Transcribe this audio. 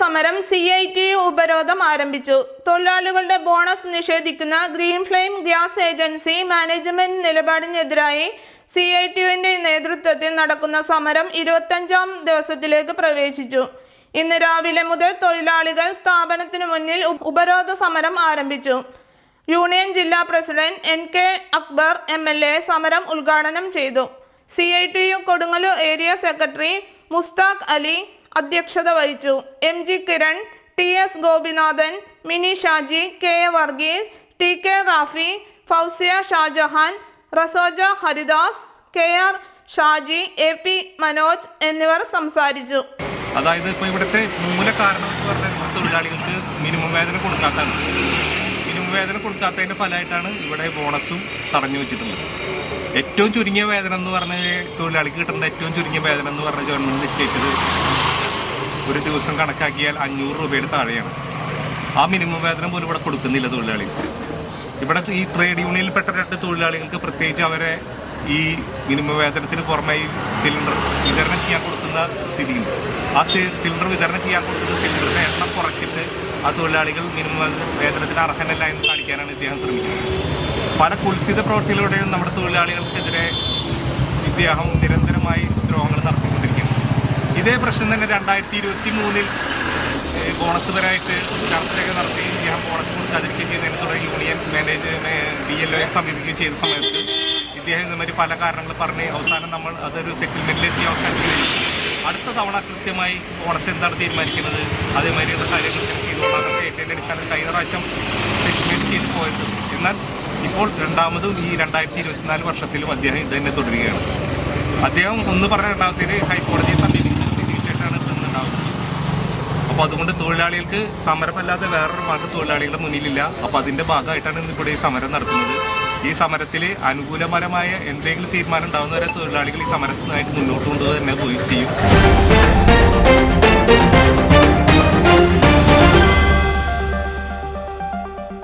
സമരം C I T ഉപരോധം ആരംഭിച്ചു. തൊഴിലാളികളുടെ ബോണസ് നിഷേധിക്കുന്ന green flame gas agency management നിലപാടിനെതിരായി C I ടിയുവിന്റെ നേതൃത്വത്തിൽ നടക്കുന്ന സമരം ഇരുപത്തഞ്ചാം ദിവസത്തിലേക്ക് പ്രവേശിച്ചു. ഇന്ന് രാവിലെ മുതൽ തൊഴിലാളികൾ സ്ഥാപനത്തിനു മുന്നിൽ ഉപരോധ സമരം ആരംഭിച്ചു. യൂണിയൻ ജില്ലാ president N K Akbar M L A സമരം ഉദ്ഘാടനം ചെയ്തു. C I T U Kodungallur area secretary Mushtaq Ali അധ്യക്ഷത വഹിച്ചു. M G Kiran T S Gopinathan Mini Shaji K A Varghese T K Rafi Fousiya Shajahan Rasoja Haridas K R Shaji A P Manoj എന്നിവർ സംസാരിച്ചു. അതായത് ഇപ്പോൾ ഇവിടുത്തെ മൂല കാരണം എന്ന് പറഞ്ഞാൽ തൊഴിലാളികൾക്ക് മിനിമം വേതനം കൊടുക്കാത്തതാണ്. മിനിമം വേതനം കൊടുക്കാത്തതിന്റെ ഫലമായിട്ടാണ് ഇവിടെ ബോണസും തടഞ്ഞു വെച്ചിട്ടുള്ളത്. ഏറ്റവും ചുരുങ്ങിയ വേതനം എന്ന് പറഞ്ഞാൽ തൊഴിലാളിക്ക് കിട്ടുന്ന ഏറ്റവും ചുരുങ്ങിയ വേതനം എന്ന് പറഞ്ഞ ഗവൺമെന്റ് നിശ്ചയിച്ചത് ഒരു ദിവസം കണക്കാക്കിയാൽ അഞ്ഞൂറ് രൂപയുടെ താഴെയാണ്. ആ മിനിമം വേതനം പോലും ഇവിടെ കൊടുക്കുന്നില്ല തൊഴിലാളികൾ ഇവിടെ ഈ ട്രേഡ് യൂണിയനിൽപ്പെട്ട രണ്ട് തൊഴിലാളികൾക്ക് പ്രത്യേകിച്ച് അവരെ ഈ മിനിമം വേതനത്തിന് പുറമെ ഈ സിലിണ്ടർ വിതരണം ചെയ്യാൻ കൊടുക്കുന്ന സ്ഥിതിയുണ്ട്. ആ സിലിണ്ടർ വിതരണം ചെയ്യാൻ കൊടുക്കുന്ന സിലിണ്ടറിന്റെ എണ്ണം കുറച്ചിട്ട് ആ തൊഴിലാളികൾ മിനിമം വേതനത്തിന് അർഹനല്ല എന്ന് കാണിക്കാനാണ് ഇദ്ദേഹം ശ്രമിക്കുന്നത്. പല കുൽസിത പ്രവൃത്തിയിലൂടെയും നമ്മുടെ തൊഴിലാളികൾക്കെതിരെ ഇദ്ദേഹം നിരന്തരമായി ദ്രോഹങ്ങൾ നടത്തിക്കൊണ്ടിരിക്കും ഇതേ പ്രശ്നം തന്നെ രണ്ടായിരത്തി ഇരുപത്തി മൂന്നിൽ ബോണസ് പരമായിട്ട് ചർച്ചയൊക്കെ നടത്തി ഇദ്ദേഹം ബോണസ് കൊടുക്കാതിരിക്കുകയും ചെയ്തതിനെ തുടർന്ന് യൂണിയൻ മാനേജ് ഡി എൽ ഒയെ സമീപിക്കുകയും ചെയ്ത സമയത്ത് ഇദ്ദേഹം ഇതുമാതിരി പല കാരണങ്ങൾ പറഞ്ഞ് അവസാനം നമ്മൾ അതൊരു സെറ്റിൽമെന്റിൽ എത്തി അവസാനിക്കുകയും അടുത്ത തവണ കൃത്യമായി ബോണസ് എന്താണ് തീരുമാനിക്കുന്നത് അതേമാതിരിയുള്ള കാര്യങ്ങൾ ചെയ്തുകൊണ്ടാണ് ഏറ്റവും അടിസ്ഥാനത്തിൽ കഴിഞ്ഞ പ്രാവശ്യം സെറ്റിൽമെന്റ് ചെയ്ത് പോയത്. എന്നാൽ ഇപ്പോൾ രണ്ടാമതും ഈ രണ്ടായിരത്തി ഇരുപത്തിനാല് വർഷത്തിലും അദ്ദേഹം ഇത് തന്നെ തുടരുകയാണ്. അദ്ദേഹം ഒന്ന് പറഞ്ഞ രണ്ടാമത്തേന് ഹൈക്കോടതിയെ സമീപിക്കുന്ന ഇന്നുണ്ടാവുന്നത് അപ്പോൾ അതുകൊണ്ട് തൊഴിലാളികൾക്ക് സമരമല്ലാതെ വേറൊരു മാർഗം തൊഴിലാളികളുടെ മുന്നിലില്ല. അപ്പോൾ അതിന്റെ ഭാഗമായിട്ടാണ് ഇന്നിവിടെ ഈ സമരം നടത്തുന്നത്. ഈ സമരത്തിൽ അനുകൂലപരമായ എന്തെങ്കിലും തീരുമാനം ഉണ്ടാകുന്നവരെ തൊഴിലാളികൾ ഈ സമരത്തിനായിട്ട് മുന്നോട്ട് കൊണ്ടുപോകുക തന്നെ പോയി ചെയ്യും.